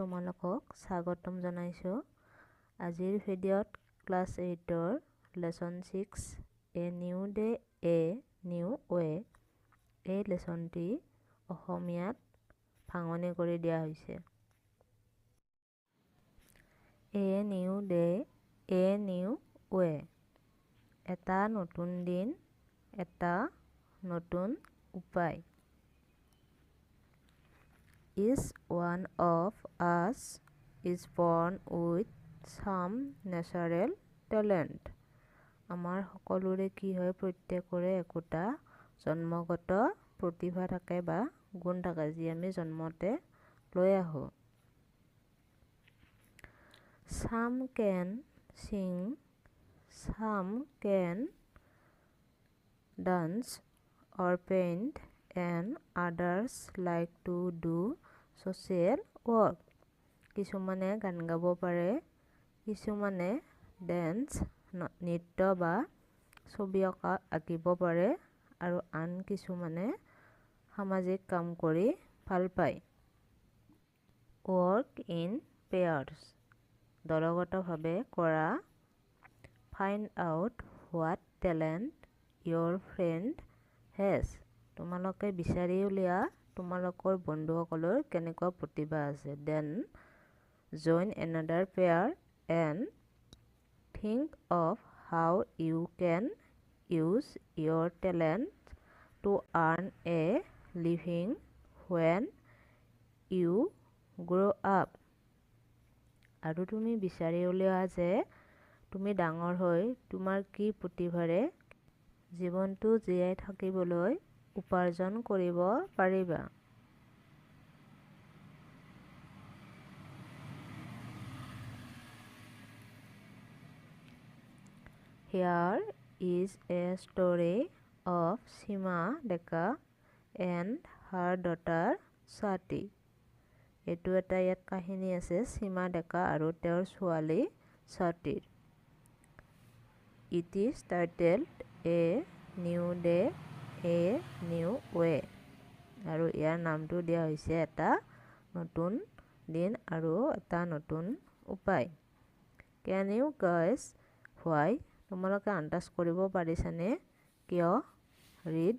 তোমালোকক স্বাগতম জনাইছোঁ। আজিৰ ভিডিঅ'ত class eight lesson six a new day a new way এই লেচনটি অসমীয়াত ভাঙনি কৰি দিয়া হৈছে। A new day a new way এটা নতুন দিন এটা নতুন উপায়। Each one of us is born with some natural talent. আমাৰ সকলোৰে কি হয় প্ৰত্যেকৰে একোটা জন্মগত প্ৰতিভা থাকে বা গুণ থাকে যি আমি জন্মতে লৈ আহোঁ some can sing some can dance or paint and others like to do social work. কিছুমানে গান গাব পাৰে কিছুমানে ডেন্স নৃত্য বা ছবি অঁকা আঁকিব পাৰে আৰু আন কিছুমানে সামাজিক কাম কৰি ভাল পায়। Work in pairs. দলগতভাৱে কৰা find out what talent your friend has. তোমালোকে বিচাৰি উলিওৱা তোমালোকৰ বন্ধুসকলৰ কেনেকুৱা প্ৰতিভা আছে? Then join another pair and think of how you can use your talent to earn a living when you grow' up আৰু তুমি বিচাৰি উলিওৱা যে তুমি ডাঙৰ হৈ তোমাৰ কি প্ৰতিভাৰে জীৱনটো জীয়াই থাকিবলৈ উপাৰ্জন কৰিব পাৰিবা Here is a story of Sima Deka and her daughter Swati. এইটো এটা ইয়াত কাহিনী আছে সীমা ডেকা আৰু তেওঁৰ ছোৱালী স্বাতীৰ it is titled a new day a new way. আৰু ইয়াৰ নামটো দিয়া হৈছে এটা নতুন দিন আৰু এটা নতুন উপায়। কেন ইউ গাইজ হোৱাই তোমালোকে আন্দাজ কৰিব পাৰিছানে? কিয়? Read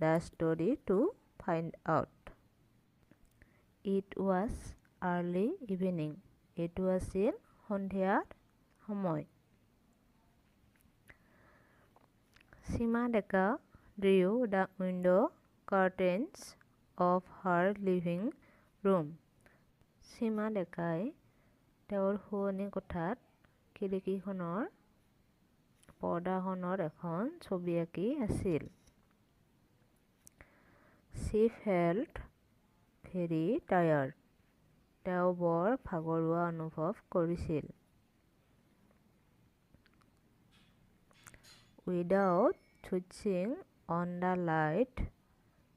the story to find out it was early evening এইটো আছিল সন্ধিয়াৰ সময়। Sima Deka drew the window' curtains of her living room Sima ডেকাই তেওঁৰ শোৱনি কোঠাত খিৰিকীখনৰ পৰ্দাখনত এখন ছবি আঁকি আছিল। চি ফেল্ট ভেৰি টায়াৰ্ড তেওঁ বৰ ভাগৰুৱা অনুভৱ কৰিছিল। Without switching on the light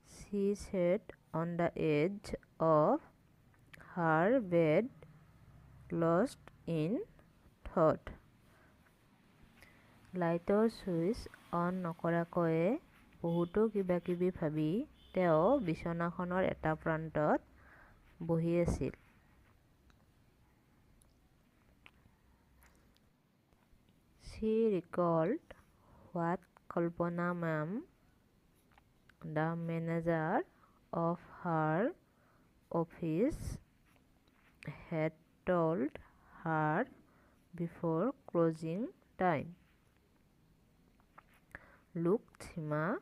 she sat on the edge of her bed lost in thought লাইটৰ ছুইচ অন নকৰাকৈয়ে বহুতো কিবা কিবি ভাবি তেওঁ বিচনাখনৰ এটা প্ৰান্তত বহি আছিল। She recalled what Kalpana ma'am the manager of her office had told her before closing time Look, Sima,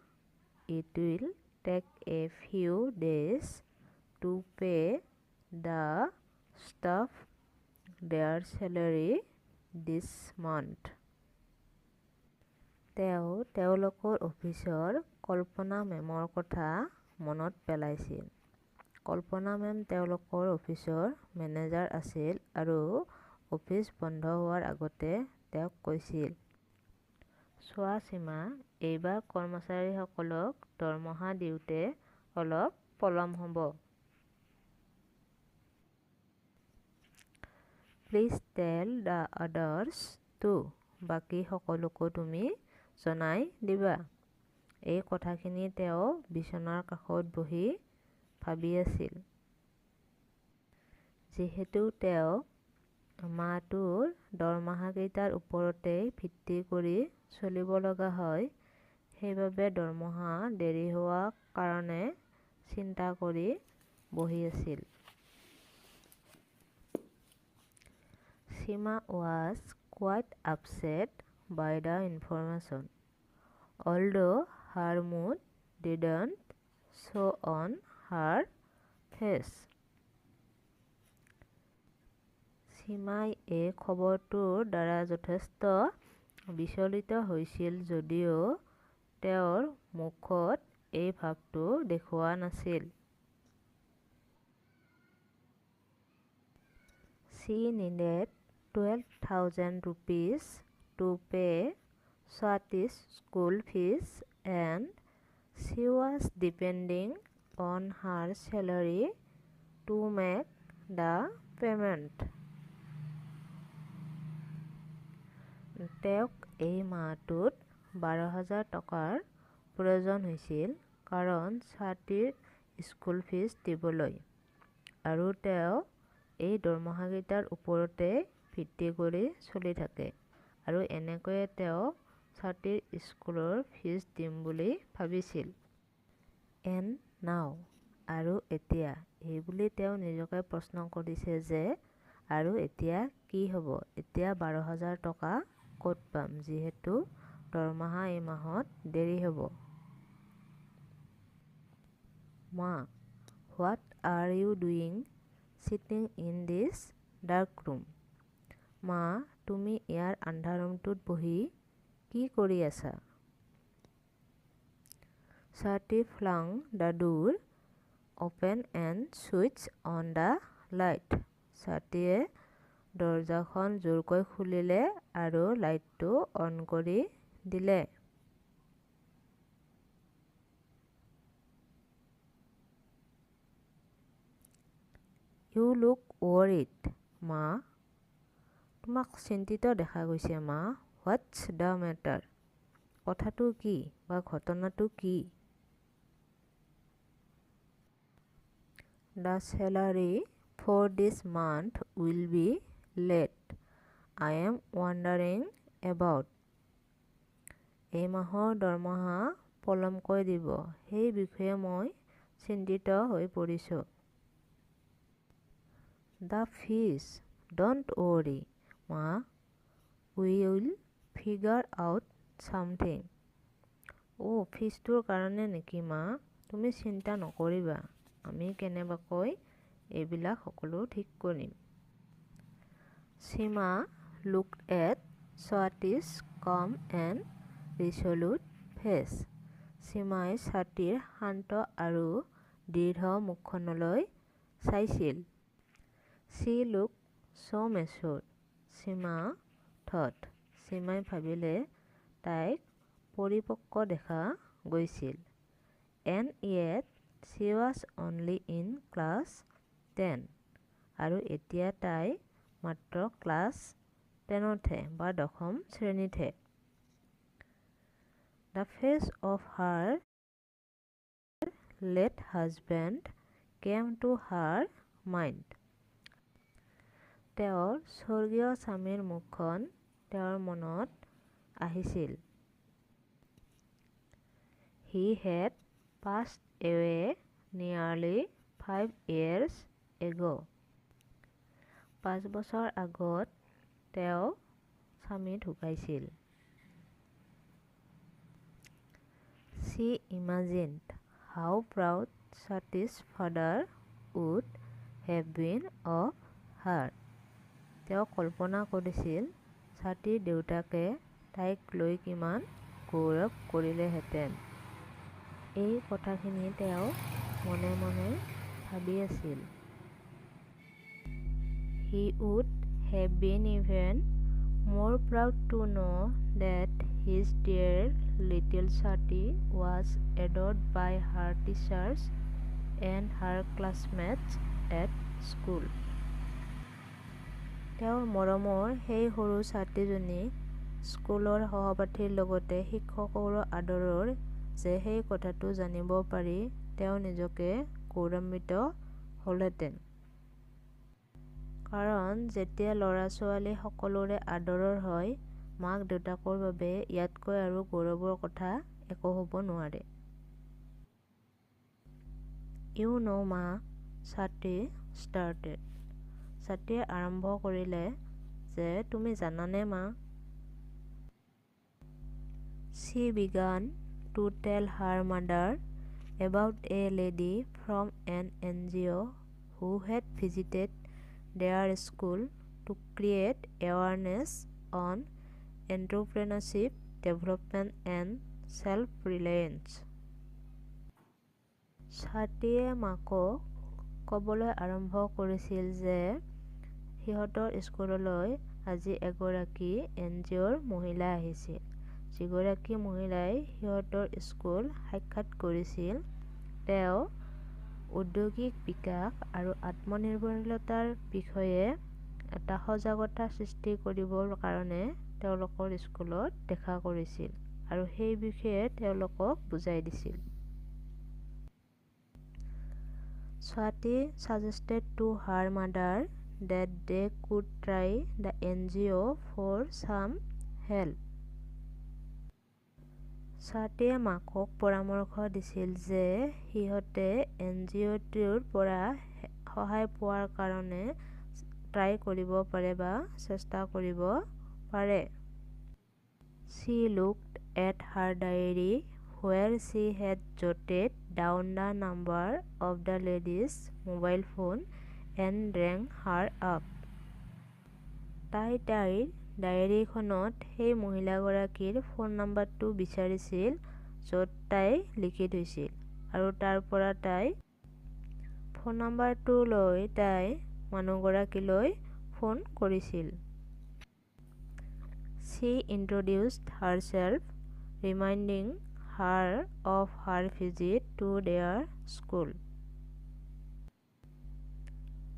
it will take a few days to pay the staff their salary this month. তেওঁ তেওঁলোকৰ অফিচৰ কল্পনা মেমৰ কথা মনত পেলাইছিল। কল্পনা ma'am তেওঁলোকৰ অফিচৰ manager আছিল আৰু অফিচ বন্ধ হোৱাৰ আগতে তেওঁক কৈছিল চোৱা সীমা এইবাৰ কৰ্মচাৰীসকলক দৰমহা দিওঁতে অলপ পলম হ'ব। Please tell the others two. বাকী সকলোকো তুমি জনাই দিবা। এই কথাখিনি তেওঁ বিচনাৰ কাষত বহি ভাবি আছিল যিহেতু তেওঁ মাহটোৰ দৰমহাকেইটাৰ ওপৰতেই ভিত্তি কৰি চলিব লগা হয় সেইবাবে দৰমহা দেৰি হোৱা কাৰণে চিন্তা কৰি বহি আছিল। Sima was quite upset by the information, although her mood didn't show on her face. সীমাই এই খবৰটোৰ দ্বাৰা যথেষ্ট বিচলিত হৈছিল যদিও তেওঁৰ মুখত এই ভাৱটো দেখুওৱা নাছিল। She needed twelve thousand rupees to pay Swati's school fees and she was depending on her salary to make the payment. তেওঁক এই মাহটোত বাৰ হাজাৰ টকাৰ প্ৰয়োজন হৈছিল কাৰণ স্বাতীৰ স্কুল ফিজ দিবলৈ আৰু তেওঁ এই দৰমহাকেইটাৰ ওপৰতে ভিত্তি কৰি চলি থাকে আৰু এনেকৈয়ে তেওঁ স্বাতীৰ স্কুলৰ ফিজ দিম বুলি ভাবিছিল। এণ্ড নাও আৰু এতিয়া এইবুলি তেওঁ নিজকে প্ৰশ্ন কৰিছে যে আৰু এতিয়া কি হ'ব এতিয়া বাৰ হাজাৰ টকা ক'ত পাম যিহেতু দৰমহা এই মাহত দেৰি হ'ব। মা what are you doing sitting in this dark room মা তুমি ইয়াৰ আন্ধাৰ ৰুমটোত বহি কি কৰি আছা? Swati flung the door open and switched on the light স্বাতীয়ে দৰজাখন জোৰকৈ খুলিলে আৰু লাইটটো অন কৰি দিলে। ইউ লুক ৱৰিড মা তোমাক চিন্তিত দেখা গৈছে মা হোৱাটছ দ্য মেটাৰ কথাটো কি বা ঘটনাটো কি? The salary for this month will be late I am wondering about এই মাহৰ দৰমহা পলমকৈ দিব সেই বিষয়ে মই চিন্তিত হৈ পৰিছোঁ। দ্য ফিজ ডণ্ট ৱৰি মা we will figure out something অ' ফিজটোৰ কাৰণে নেকি মা? তুমি চিন্তা নকৰিবা। আমি কেনেবাকৈ এইবিলাক সকলো ঠিক কৰিম। সীমা লুকড এট স্বাতীছ কাম এণ্ড ৰিচল্যুট ফেচ সীমাই স্বাতীৰ শান্ত আৰু দৃঢ় মুখখনলৈ চাইছিল। শ্বি লুকড ছ' মেচুৰ সীমা থট সীমাই ভাবিলে তাইক পৰিপক্ক দেখা গৈছিল। And yet she was only in class ten আৰু এতিয়া তাই মাত্ৰ ক্লাছ টেনতহে বা দশম শ্ৰেণীতহে। The face of her late husband came to her mind তেওঁৰ স্বৰ্গীয় স্বামীৰ মুখখন তেওঁৰ মনত আহিছিল। He had passed away nearly five years ago' পাঁচ বছৰ আগত তেওঁৰ স্বামী ঢুকাইছিল। She imagined how proud Swati's father would have been of her তেওঁ কল্পনা কৰিছিল স্বাতীৰ দেউতাকে তাইক লৈ কিমান গৌৰৱ কৰিলেহেঁতেন। এই কথাখিনি তেওঁ মনে মনে ভাবি আছিল। He would have been even more proud to know' that his dear little Swati was adored by her teachers and her classmates at school তেওঁৰ মৰমৰ সেই সৰু স্বাতীজনী স্কুলৰ সহপাঠীৰ লগতে শিক্ষকৰো আদৰৰ যে সেই কথাটো জানিব পাৰি তেওঁ নিজকে গৌৰৱান্বিত হ'লহেঁতেন। কাৰণ যেতিয়া ল'ৰা-ছোৱালী সকলোৰে আদৰৰ হয়, মাক-দেউতাকৰ বাবে ইয়াতকৈ আৰু গৌৰৱৰ কথা একো হ'ব নোৱাৰে। "ইউ ন' মা", ছাটি ষ্টাৰ্টেড। ছাতিয়ে আৰম্ভ কৰিলে যে তুমি জানানে মা? She began to tell her mother about a lady from an NGO who had visited their school to create awareness on entrepreneurship development and self reliance. ছাতিয়ে মাকক ক'বলৈ আৰম্ভ কৰিছিল যে সিহঁতৰ স্কুললৈ আজি এগৰাকী এনজিঅ'ৰ মহিলা আহিছিল। যিগৰাকী মহিলাই সিহঁতৰ স্কুল সাক্ষাৎ কৰিছিল। তেওঁ ঔদ্যোগিক বিকাশ আৰু আত্মনিৰ্ভৰশীলতাৰ বিষয়ে এটা সজাগতা সৃষ্টি কৰিবৰ কাৰণে তেওঁলোকৰ স্কুলত দেখা কৰিছিল আৰু সেই বিষয়ে তেওঁলোকক বুজাই দিছিল। Swati suggested to her mother that they could try the NGO' for some help. ছাতিয়ে মাকক পৰামৰ্শ দিছিল যে সিহঁতে এনজিঅ'টোৰ পৰা সহায় পোৱাৰ কাৰণে ট্ৰাই কৰিব পাৰে বা চেষ্টা কৰিব পাৰে। She looked at her diary where she had jotted down the number of the lady's mobile phone and rang her up. তাই তাইৰ ডায়েৰীখনত সেই মহিলাগৰাকীৰ ফোন নম্বৰটো বিচাৰিছিল য'ত তাই লিখি থৈছিল আৰু তাৰ পৰা তাই ফোন নম্বৰটো লৈ তাই মানুহগৰাকীলৈ ফোন কৰিছিল। She introduced herself, reminding her of her visit to their school.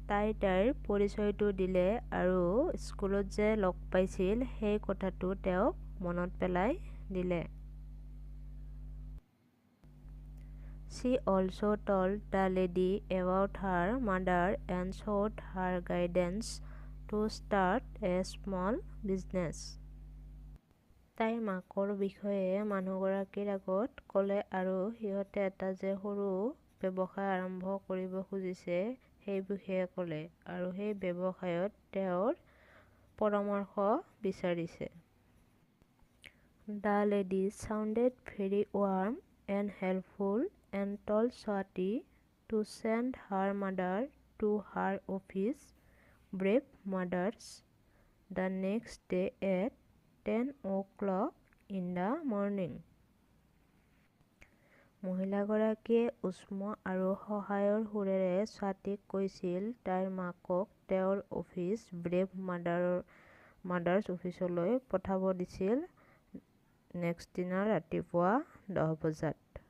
তাই তাইৰ পৰিচয়টো দিলে আৰু স্কুলত যে লগ পাইছিল সেই কথাটো তেওঁক মনত পেলাই দিলে। She also' told the lady about her mother and sought her guidance to start a small business. তাই মাকৰ বিষয়ে মানুহগৰাকীৰ আগত ক'লে আৰু সিহঁতে এটা যে সৰু ব্যৱসায় আৰম্ভ কৰিব খুজিছে সেই বিষয়ে ক'লে আৰু সেই ব্যৱসায়ত তেওঁৰ পৰামৰ্শ বিচাৰিছে। The lady's sounded very warm and helpful and told Swati to send her mother to her office Brave Mothers the next day at ten o'clock in the morning. মহিলাগৰাকীয়ে উষ্ম আৰু সহায়ৰ সুৰেৰে স্বাতীক কৈছিল তাইৰ মাকক তেওঁৰ অফিচ ব্ৰেভ মাদাৰ্ছ অফিচলৈ পঠাব দিছিল নেক্সট দিনা ৰাতিপুৱা দহ বজাত।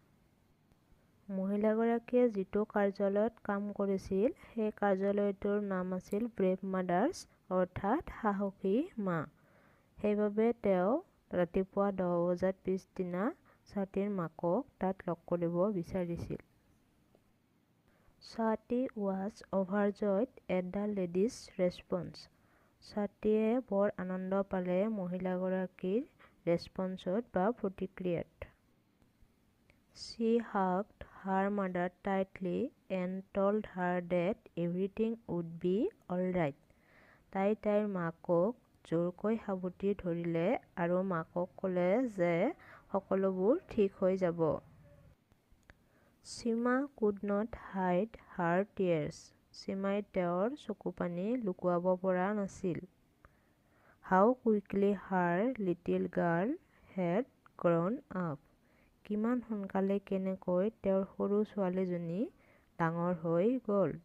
মহিলাগৰাকীয়ে যিটো কাৰ্যালয়ত কাম কৰিছিল সেই কাৰ্যালয়টোৰ নাম আছিল ব্ৰেভ মাদাৰ্ছ অৰ্থাৎ সাহসী মা। সেইবাবে তেওঁ ৰাতিপুৱা দহ বজাত পিছদিনা স্বাতীৰ মাকক তাত লগ কৰিব বিচাৰিছিল। Swati was overjoyed at the lady's response. স্বাতীয়ে বৰ আনন্দ পালে মহিলাগৰাকীৰ ৰেছপন্সত বা প্ৰতিক্ৰিয়াত। She hugged her mother tightly and told her that everything would be alright. তাই তাইৰ মাকক জোৰকৈ সাবটি ধৰিলে আৰু মাকক ক'লে যে সকলোবোৰ ঠিক হৈ যাব। Seema could not hide her tears. Cheema তেওঁৰ চকুপানী লুকুৱাব পৰা নাছিল। How quickly her little girl had grown up. কিমান সোনকালে কেনেকৈ তেওঁৰ সৰু ছোৱালীজনী ডাঙৰ হৈ গ'ল।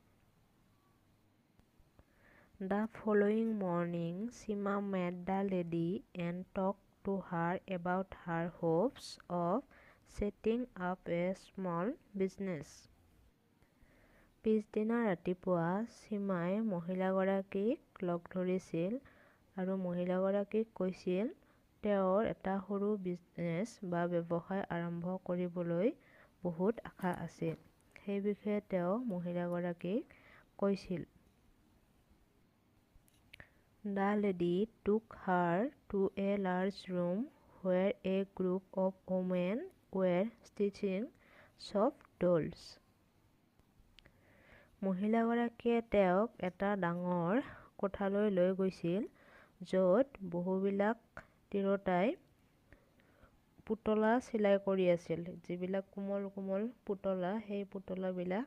The following morning Sima met the lady and talked to her about her hopes of setting up a small business. পিছদিনা ৰাতিপুৱা চিমাই মহিলাগৰাকীক লগ ধৰিছিল আৰু মহিলাগৰাকীক কৈছিল তেওঁৰ এটা সৰু বিজনেছ বা ব্যৱসায় আৰম্ভ কৰিবলৈ বহুত আশা আছিল। সেই বিষয়ে তেওঁ মহিলাগৰাকীক কৈছিল। The lady took her to a large room where a group of women were stitching soft dolls মহিলাগৰাকীয়ে তেওঁক এটা ডাঙৰ কোঠালৈ লৈ গৈছিল য'ত বহুবিলাক তিৰোতাই পুতলা চিলাই কৰি আছিল। যিবিলাক কোমল কোমল পুতলা সেই পুতলাবিলাক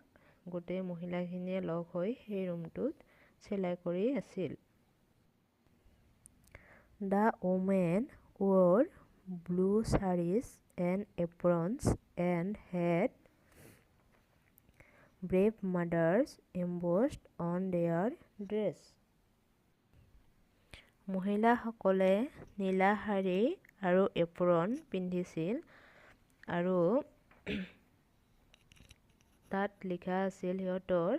গোটেই মহিলাখিনিয়ে লগ হৈ সেই ৰুমটোত চিলাই কৰি আছিল। The women wore blue saris and aprons and had brave mothers embossed on their dress মহিলাসকলে নীলা শাৰী আৰু এপ্ৰন পিন্ধিছিল আৰু তাত লিখা আছিল সিহঁতৰ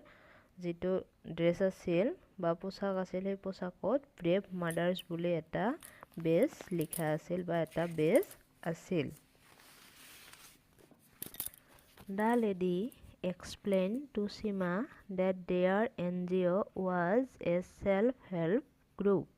যিটো ড্ৰেছ আছিল বা পোচাক আছিল সেই পোচাকত ব্ৰেভ মাদাৰ্ছ বুলি এটা বেজ লিখা আছিল বা এটা বেজ আছিল। The lady explain to Seema that their N G O' was a self help group